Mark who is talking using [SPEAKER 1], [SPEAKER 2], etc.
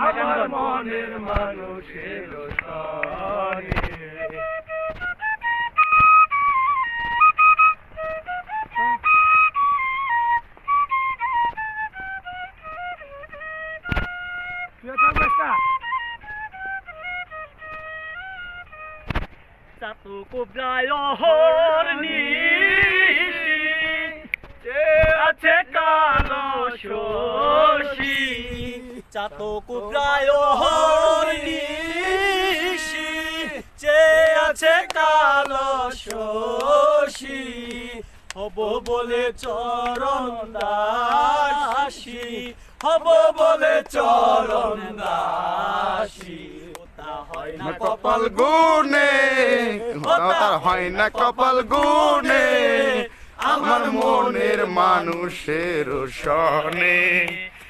[SPEAKER 1] আমার মনের মানুষের সনে তুই থাকবেস না
[SPEAKER 2] চাতু কুবরায় হর চাতু কুবরায় হর নিশি যে আছে কালো শশী হব বলে চরণ দাসী হব বলে চরণ দাসী। হয় না
[SPEAKER 3] কপাল গুনে হয় না কপাল গুনে আমার মনের মানুষের সনে